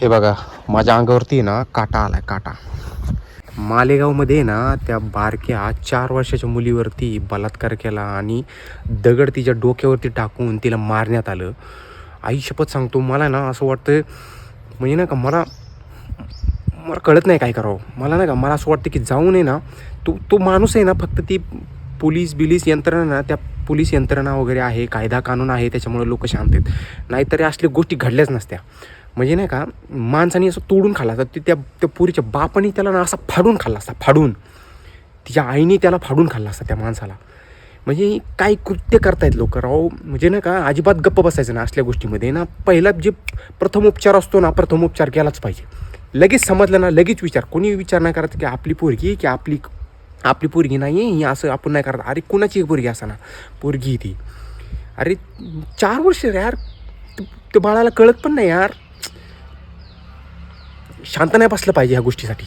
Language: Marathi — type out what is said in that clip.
हे बघा माझ्या अंगावरती आहे ना काटा आलाय काटा. मालेगावमध्ये ना त्या बारक्या चार वर्षाच्या मुलीवरती बलात्कार केला आणि दगड तिच्या डोक्यावरती टाकून तिला मारण्यात आलं. आई शपथ सांगतो मला ना असं वाटतं म्हणजे ना का मला मला कळत नाही काय करावं. मला नाही का मला असं वाटतं की जाऊ नये ना तो तो माणूस आहे ना फक्त ती पोलीस बिलीस यंत्रणा ना त्या पोलीस यंत्रणा वगैरे आहे कायदा कानून आहे त्याच्यामुळे लोक शांत आहेत. नाहीतरी असल्या गोष्टी घडल्याच नसत्या. म्हणजे नाही का माणसाने असं तोडून खाल्ला असता. ते त्या त्या पुरीच्या बापाने त्याला ना असा फाडून खाल्ला असता फाडून. तिच्या आईने त्याला फाडून खाल्ला असता त्या माणसाला. म्हणजे काय कृत्य करतायत लोक राव? म्हणजे ना का अजिबात गप्प बसायचं ना असल्या गोष्टीमध्ये. ना पहिला जे प्रथमोपचार असतो ना प्रथमोपचार केलाच पाहिजे. लगेच समजलं ना लगेच विचार. कोणी विचार नाही करत की आपली पोरगी की आपली आपली पोरगी नाही आहे ही असं आपण नाही करत. अरे कुणाची पोरगी असा ना पोरगी ती. अरे चार वर्ष रे यार. ते बाळाला कळत पण नाही यार. शांत नाही बसलं पाहिजे ह्या गोष्टीसाठी.